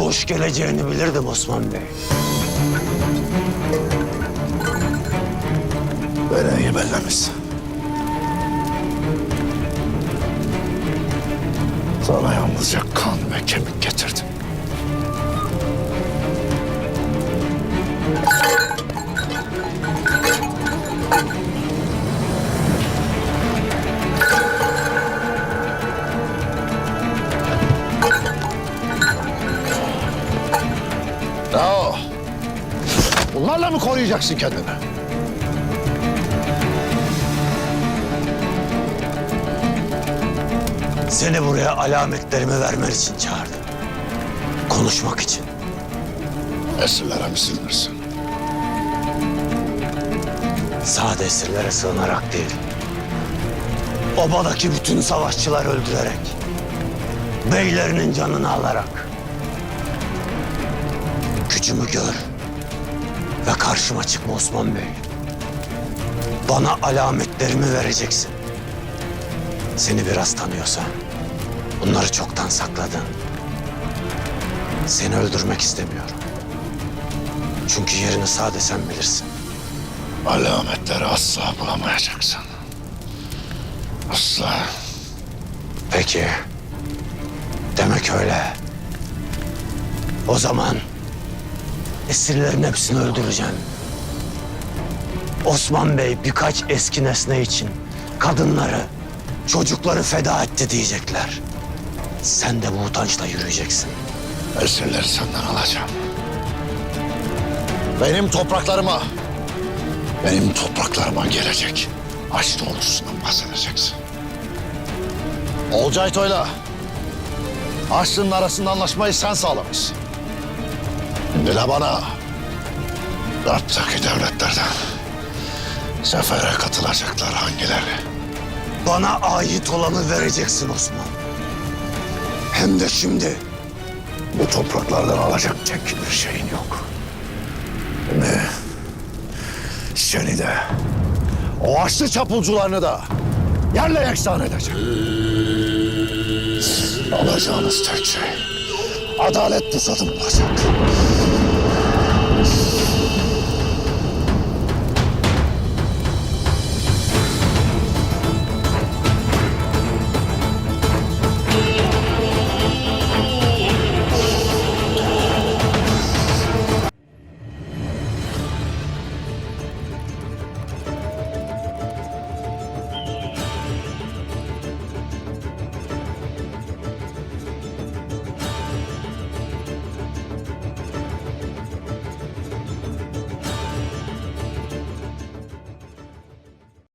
boş geleceğini bilirdim Osman Bey. İyi bellemişsin. Sana yalnızca kan ve kemik getirdim. Bunlarla mı koruyacaksın kendini? Seni buraya alametlerimi vermen için çağırdım. Konuşmak için. Esirlere mi sığınırsın? Sade esirlere sığınarak değil. Obadaki bütün savaşçılar öldürerek. Beylerinin canını alarak. Gücümü gör. Ve karşıma çıkma Osman Bey. Bana alametlerimi vereceksin. Seni biraz tanıyorsam bunları çoktan sakladın. Seni öldürmek istemiyorum. Çünkü yerini sade sen bilirsin. Alametleri asla bulamayacaksın. Asla. Peki. Demek öyle. O zaman esirlerin hepsini öldüreceğim. Osman Bey birkaç eski nesne için kadınları, çocukları feda etti diyecekler. Sen de bu utançla yürüyeceksin. Esirleri senden alacağım. Benim topraklarıma, benim topraklarıma gelecek Haçlı ordusundan bahsedeceksin. Olcay Toy'la Haçlı'nın arasında anlaşmayı sen sağlamışsın. De bana dörtteki devletlerden sefere katılacaklar hangileri? Bana ait olanı vereceksin Osman. Hem de şimdi. Bu topraklardan alacak tek bir şeyin yok. Ne? Seni de, o açlı çapulcularını da yerle yeksan edeceğim. Alacağınız tek şey adalet pusadım olacak. Yes.